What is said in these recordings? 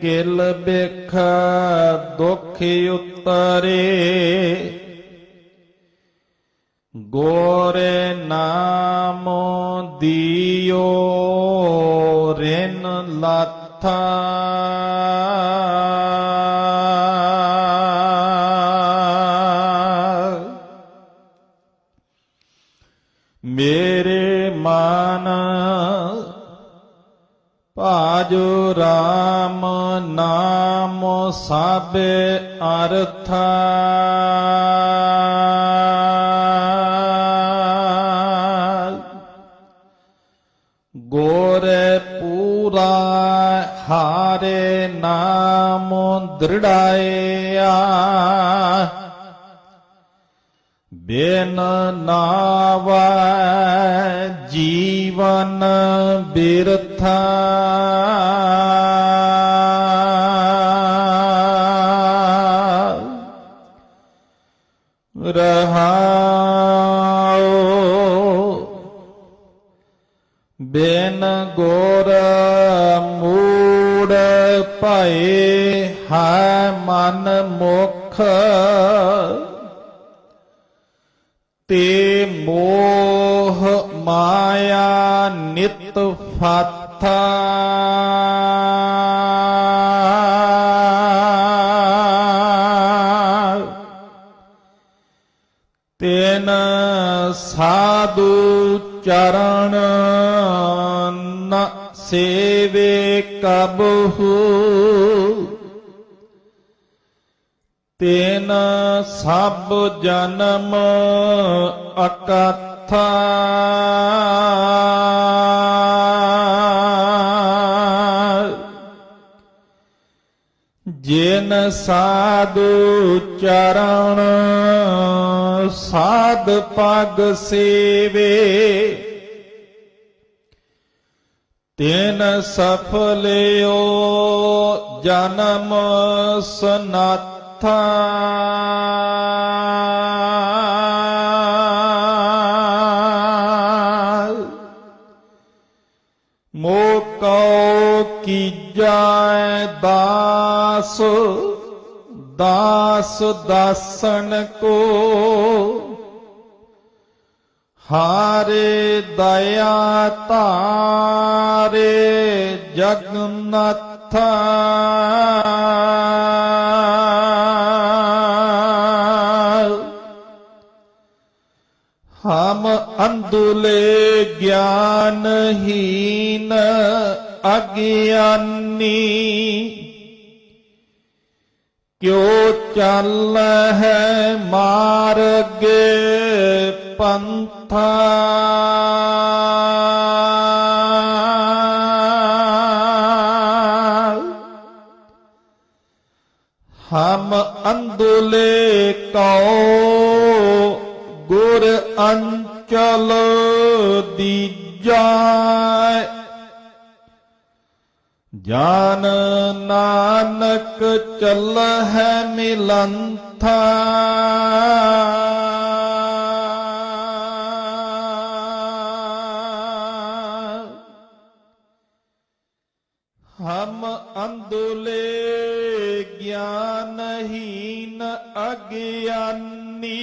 ਕਿਲ ਬਿਖ ਦੁਖ ਉਤਰੇ। ਗੋਰੇ ਨਾਮ ਦੀਓ ਰਿਨ ਲਾਥਾ। ਭਾਜੋ ਰਾਮ ਨਾਮ ਸਾਬੇ ਅਰਥ। ਗੋਰੇ ਪੂਰਾ ਹਾਰੇ ਨਾਮ ਦ੍ਰਿੜਾਇਆ। ਬਿਨ ਨਾਵੈ ਜੀਵਨ ਬਿਰਥਾ। ਰਹਾਉ ਬਿਨ ਗੁਰ ਮੂੜ ਭਏ ਹੈ ਮਨ ਮੁਖ। ਤੇ ਮੋਹ ਮਾਇਆ ਨਿਤ ਫਾਥਾ। ਤੈਨ ਸਾਧੂ ਚਰਨ ਨ ਸੇਵੇ ਕਬਹੂ। ਤੇਨ ਸਭ ਜਨਮ ਅਕਥਾ। ਜਿਨ ਸਾਧੂ ਚਰਣ ਸਾਧ ਪਗ ਸੇਵੇ। ਤਿਨ ਸਫਲਿਓ ਜਨਮ ਸਨਾਥਾ ਮੋਕਉ ਕੀਜੈ ਦਾਸ ਦਾਸ ਦਾਸਨ ਕੋ। ਹਾਰੇ ਦਇਆ ਧਾਰੇ ਜਗਨਨਾਥ ਹਮ ਅੰਦੁਲੇ ਗਿਆਨਹੀਨ ਅਗਿਆਨੀ। ਕਿਉ ਚੱਲ ਹੈ ਮਾਰਗੇ ਪੰਥਾ? ਹਮ ਅੰਦੁਲੇ ਕਉ ਅੰਚਲ ਦੀਜੈ ਜਾਨ ਨਾਨਕ ਚੱਲ ਹੈ ਮਿਲੰਥਾ। ਹਮ ਅੰਦੁਲੇ ਗਿਆਨਹੀਨ ਅਗਿਆਨੀ।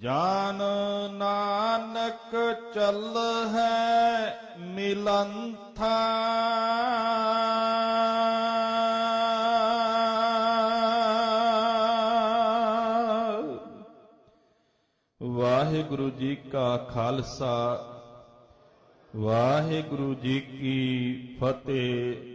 ਜਾਨ ਨਾਨਕ ਚੱਲ ਹੈ ਮਿਲੰਥਾ। ਵਾਹਿਗੁਰੂ ਜੀ ਕਾ ਖਾਲਸਾ ਵਾਹਿਗੁਰੂ ਜੀ ਕੀ ਫਤਿਹ।